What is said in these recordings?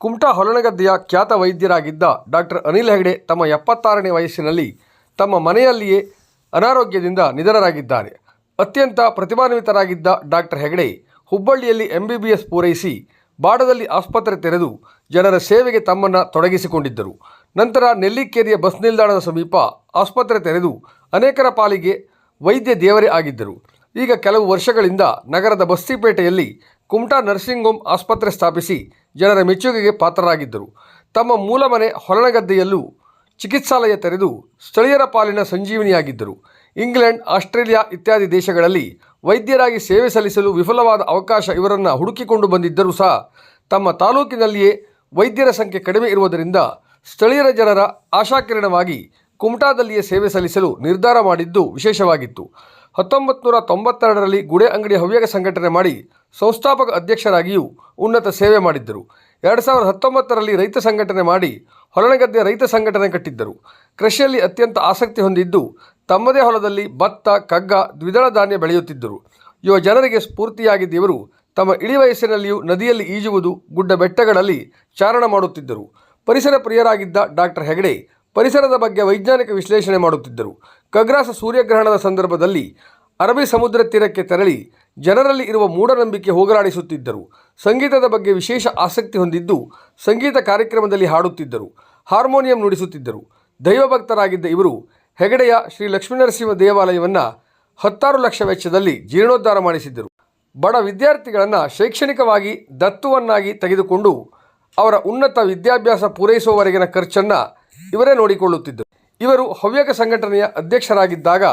ಕುಮಟಾ ಹೊಲನಗದ್ದೆಯ ಖ್ಯಾತ ವೈದ್ಯರಾಗಿದ್ದ ಡಾಕ್ಟರ್ ಅನಿಲ್ ಹೆಗಡೆ ತಮ್ಮ ಎಪ್ಪತ್ತಾರನೇ ವಯಸ್ಸಿನಲ್ಲಿ ತಮ್ಮ ಮನೆಯಲ್ಲಿಯೇ ಅನಾರೋಗ್ಯದಿಂದ ನಿಧನರಾಗಿದ್ದಾರೆ. ಅತ್ಯಂತ ಪ್ರತಿಭಾನ್ವಿತರಾಗಿದ್ದ ಡಾಕ್ಟರ್ ಹೆಗಡೆ ಹುಬ್ಬಳ್ಳಿಯಲ್ಲಿ ಎಂಬಿಬಿಎಸ್ ಪೂರೈಸಿ ಬಾಡದಲ್ಲಿ ಆಸ್ಪತ್ರೆ ತೆರೆದು ಜನರ ಸೇವೆಗೆ ತಮ್ಮನ್ನು ತೊಡಗಿಸಿಕೊಂಡಿದ್ದರು. ನಂತರ ನೆಲ್ಲಿಕೇರಿಯ ಬಸ್ ನಿಲ್ದಾಣದ ಸಮೀಪ ಆಸ್ಪತ್ರೆ ತೆರೆದು ಅನೇಕರ ಪಾಲಿಗೆ ವೈದ್ಯ ದೇವರೇ ಆಗಿದ್ದರು. ಈಗ ಕೆಲವು ವರ್ಷಗಳಿಂದ ನಗರದ ಬಸ್ತಿಪೇಟೆಯಲ್ಲಿ ಕುಮಟಾ ನರ್ಸಿಂಗ್ ಹೋಮ್ ಆಸ್ಪತ್ರೆ ಸ್ಥಾಪಿಸಿ ಜನರ ಮೆಚ್ಚುಗೆಗೆ ಪಾತ್ರರಾಗಿದ್ದರು. ತಮ್ಮ ಮೂಲ ಮನೆ ಹೊರಣಗದ್ದೆಯಲ್ಲೂ ಚಿಕಿತ್ಸಾಲಯ ತೆರೆದು ಸ್ಥಳೀಯರ ಪಾಲಿನ ಸಂಜೀವಿನಿಯಾಗಿದ್ದರು. ಇಂಗ್ಲೆಂಡ್, ಆಸ್ಟ್ರೇಲಿಯಾ ಇತ್ಯಾದಿ ದೇಶಗಳಲ್ಲಿ ವೈದ್ಯರಾಗಿ ಸೇವೆ ಸಲ್ಲಿಸಲು ವಿಫಲವಾದ ಅವಕಾಶ ಇವರನ್ನು ಹುಡುಕಿಕೊಂಡು ಬಂದಿದ್ದರೂ ಸಹ ತಮ್ಮ ತಾಲೂಕಿನಲ್ಲಿಯೇ ವೈದ್ಯರ ಸಂಖ್ಯೆ ಕಡಿಮೆ ಇರುವುದರಿಂದ ಸ್ಥಳೀಯರ ಜನರ ಆಶಾಕಿರಣವಾಗಿ ಕುಮಟಾದಲ್ಲಿಯೇ ಸೇವೆ ಸಲ್ಲಿಸಲು ನಿರ್ಧಾರ ಮಾಡಿದ್ದು ವಿಶೇಷವಾಗಿತ್ತು. ಹತ್ತೊಂಬತ್ತು ನೂರ ತೊಂಬತ್ತೆರಡರಲ್ಲಿ ಗುಡೆ ಅಂಗಡಿ ಹವ್ಯಕ ಸಂಘಟನೆ ಮಾಡಿ ಸಂಸ್ಥಾಪಕ ಅಧ್ಯಕ್ಷರಾಗಿಯೂ ಉನ್ನತ ಸೇವೆ ಮಾಡಿದ್ದರು. ಎರಡು ಸಾವಿರದ ಹತ್ತೊಂಬತ್ತರಲ್ಲಿ ರೈತ ಸಂಘಟನೆ ಮಾಡಿ ಹೊಲನಗದ್ದೆ ರೈತ ಸಂಘಟನೆ ಕಟ್ಟಿದ್ದರು. ಕೃಷಿಯಲ್ಲಿ ಅತ್ಯಂತ ಆಸಕ್ತಿ ಹೊಂದಿದ್ದು ತಮ್ಮದೇ ಹೊಲದಲ್ಲಿ ಭತ್ತ, ಕಗ್ಗ, ದ್ವಿದಳ ಧಾನ್ಯ ಬೆಳೆಯುತ್ತಿದ್ದರು. ಯುವ ಜನರಿಗೆ ಸ್ಫೂರ್ತಿಯಾಗಿದ್ದ ಇವರು ತಮ್ಮ ಇಳಿ ವಯಸ್ಸಿನಲ್ಲಿಯೂ ನದಿಯಲ್ಲಿ ಈಜುವುದು, ಗುಡ್ಡ ಬೆಟ್ಟಗಳಲ್ಲಿ ಚಾರಣ ಮಾಡುತ್ತಿದ್ದರು. ಪರಿಸರ ಪ್ರಿಯರಾಗಿದ್ದ ಡಾಕ್ಟರ್ ಹೆಗಡೆ ಪರಿಸರದ ಬಗ್ಗೆ ವೈಜ್ಞಾನಿಕ ವಿಶ್ಲೇಷಣೆ ಮಾಡುತ್ತಿದ್ದರು. ಖಗ್ರಾಸ ಸೂರ್ಯಗ್ರಹಣದ ಸಂದರ್ಭದಲ್ಲಿ ಅರಬ್ಬಿ ಸಮುದ್ರ ತೀರಕ್ಕೆ ತೆರಳಿ ಜನರಲ್ಲಿ ಇರುವ ಮೂಢನಂಬಿಕೆ ಹೋಗಲಾಡಿಸುತ್ತಿದ್ದರು. ಸಂಗೀತದ ಬಗ್ಗೆ ವಿಶೇಷ ಆಸಕ್ತಿ ಹೊಂದಿದ್ದು ಸಂಗೀತ ಕಾರ್ಯಕ್ರಮದಲ್ಲಿ ಹಾಡುತ್ತಿದ್ದರು, ಹಾರ್ಮೋನಿಯಂ ನುಡಿಸುತ್ತಿದ್ದರು. ದೈವಭಕ್ತರಾಗಿದ್ದ ಇವರು ಹೆಗಡೆಯ ಶ್ರೀ ಲಕ್ಷ್ಮೀನರಸಿಂಹ ದೇವಾಲಯವನ್ನು ಹತ್ತಾರು ಲಕ್ಷ ವೆಚ್ಚದಲ್ಲಿ ಜೀರ್ಣೋದ್ಧಾರ ಮಾಡಿಸಿದ್ದರು. ಬಡ ವಿದ್ಯಾರ್ಥಿಗಳನ್ನು ಶೈಕ್ಷಣಿಕವಾಗಿ ದತ್ತುವನ್ನಾಗಿ ತೆಗೆದುಕೊಂಡು ಅವರ ಉನ್ನತ ವಿದ್ಯಾಭ್ಯಾಸ ಪೂರೈಸುವವರೆಗಿನ ಖರ್ಚನ್ನು ಇವರೇ ನೋಡಿಕೊಳ್ಳುತ್ತಿದ್ದರು. ಇವರು ಹವ್ಯಕ ಸಂಘಟನೆಯ ಅಧ್ಯಕ್ಷರಾಗಿದ್ದಾಗ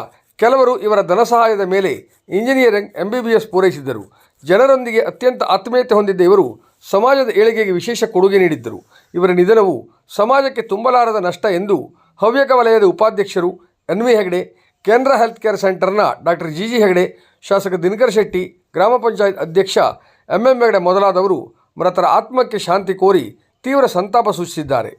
ಕೆಲವರು ಇವರ ಧನಸಹಾಯದ ಮೇಲೆ ಇಂಜಿನಿಯರಿಂಗ್ ಎಂಬಿ ಬಿ ಎಸ್ ಪೂರೈಸಿದ್ದರು. ಜನರೊಂದಿಗೆ ಅತ್ಯಂತ ಆತ್ಮೀಯತೆ ಹೊಂದಿದ್ದ ಇವರು ಸಮಾಜದ ಏಳಿಗೆಗೆ ವಿಶೇಷ ಕೊಡುಗೆ ನೀಡಿದ್ದರು. ಇವರ ನಿಧನವು ಸಮಾಜಕ್ಕೆ ತುಂಬಲಾರದ ನಷ್ಟ ಎಂದು ಹವ್ಯಕ ವಲಯದ ಉಪಾಧ್ಯಕ್ಷರು ಎನ್ ವಿ ಹೆಗಡೆ, ಕೇಂದ್ರ ಹೆಲ್ತ್ ಕೇರ್ ಸೆಂಟರ್ನ ಡಾಕ್ಟರ್ ಜಿ ಜಿ ಹೆಗಡೆ, ಶಾಸಕ ದಿನಕರ್ ಶೆಟ್ಟಿ, ಗ್ರಾಮ ಪಂಚಾಯತ್ ಅಧ್ಯಕ್ಷ ಎಂ ಎಂ ಹೆಗಡೆ ಮೊದಲಾದವರು ಮೃತರ ಆತ್ಮಕ್ಕೆ ಶಾಂತಿ ಕೋರಿ ತೀವ್ರ ಸಂತಾಪ ಸೂಚಿಸಿದ್ದಾರೆ.